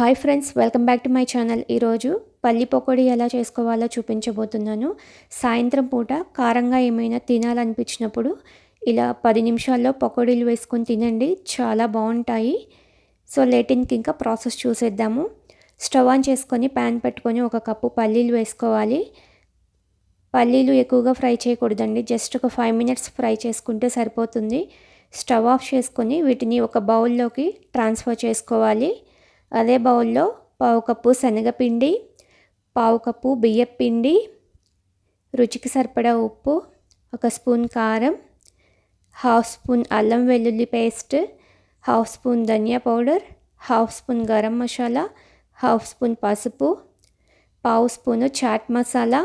Hi friends welcome back to my channel. ఈరోజు పల్లి పకోడీ ఎలా చేసుకోవాలో చూపించబోతున్నాను. సాయంత్రం పూట కారంగా ఏమైనా తినాలనిపించినప్పుడు ఇలా పది నిమిషాల్లో పకోడీలు వేసుకొని తినండి. చాలా బాగుంటాయి. సో లేటిన్కి ఇంకా ప్రాసెస్ చూసేద్దాము. స్టవ్ ఆన్ చేసుకొని ప్యాన్ పెట్టుకొని ఒక కప్పు పల్లీలు వేసుకోవాలి. పల్లీలు ఎక్కువగా ఫ్రై చేయకూడదండి. జస్ట్ ఒక ఫైవ్ మినిట్స్ ఫ్రై చేసుకుంటే సరిపోతుంది. స్టవ్ ఆఫ్ చేసుకొని వీటిని ఒక బౌల్లోకి ట్రాన్స్ఫర్ చేసుకోవాలి. అదే బౌల్లో పావు కప్పు శనగపిండి పావు కప్పు బియ్యపిండి రుచికి సరిపడా ఉప్పు ఒక స్పూన్ కారం హాఫ్ స్పూన్ అల్లం వెల్లుల్లి పేస్ట్ హాఫ్ స్పూన్ ధనియా powder half spoon garam masala half spoon పసుపు పావు spoon chaat masala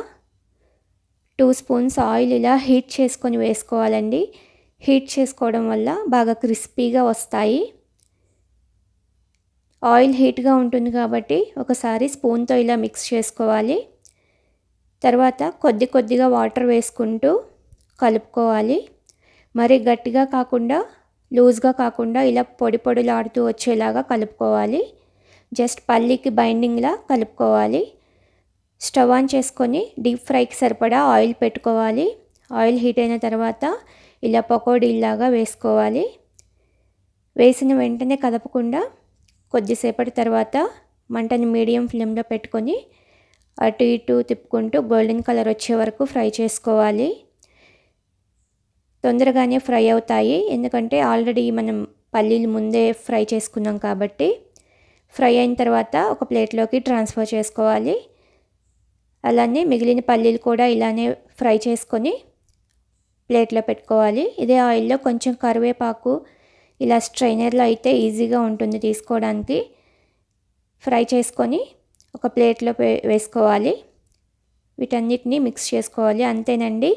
two spoons oil ఇలా హీట్ చేసుకొని వేసుకోవాలండి. హీట్ చేసుకోవడం వల్ల బాగా క్రిస్పీగా వస్తాయి. ఆయిల్ హీట్గా ఉంటుంది కాబట్టి ఒకసారి స్పూన్తో ఇలా మిక్స్ చేసుకోవాలి. తర్వాత కొద్ది కొద్దిగా వాటర్ వేసుకుంటూ కలుపుకోవాలి. మరి గట్టిగా కాకుండా లూజ్గా కాకుండా ఇలా పొడి పొడిలాడుతూ వచ్చేలాగా కలుపుకోవాలి. జస్ట్ పల్లీకి బైండింగ్లా కలుపుకోవాలి. స్టవ్ ఆన్ చేసుకొని డీప్ ఫ్రైకి సరిపడా ఆయిల్ పెట్టుకోవాలి. ఆయిల్ హీట్ అయిన తర్వాత ఇలా పకోడీలాగా వేసుకోవాలి. వేసిన వెంటనే కదపకుండా కొద్దిసేపటి తర్వాత మంటని మీడియం ఫ్లేమ్లో పెట్టుకొని అటు ఇటు తిప్పుకుంటూ గోల్డెన్ కలర్ వచ్చే వరకు ఫ్రై చేసుకోవాలి. తొందరగానే ఫ్రై అవుతాయి. ఎందుకంటే ఆల్రెడీ మనం పల్లీలు ముందే ఫ్రై చేసుకున్నాం కాబట్టి ఫ్రై అయిన తర్వాత ఒక ప్లేట్లోకి ట్రాన్స్ఫర్ చేసుకోవాలి. అలానే మిగిలిన పల్లీలు కూడా ఇలానే ఫ్రై చేసుకొని ప్లేట్లో పెట్టుకోవాలి. ఇదే ఆయిల్లో కొంచెం కరివేపాకు ఇలా స్ట్రైనర్లో అయితే ఈజీగా ఉంటుంది తీసుకోవడానికి. ఫ్రై చేసుకొని ఒక ప్లేట్లో వేసుకోవాలి. వీటన్నిటిని మిక్స్ చేసుకోవాలి. అంతేనండి.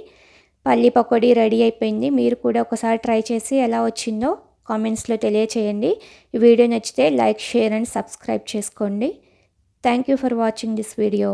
పల్లి పకోడీ రెడీ అయిపోయింది. మీరు కూడా ఒకసారి ట్రై చేసి ఎలా వచ్చిందో కామెంట్స్లో తెలియచేయండి. ఈ వీడియో నచ్చితే లైక్ షేర్ అండ్ సబ్స్క్రైబ్ చేసుకోండి. Thank you for watching this video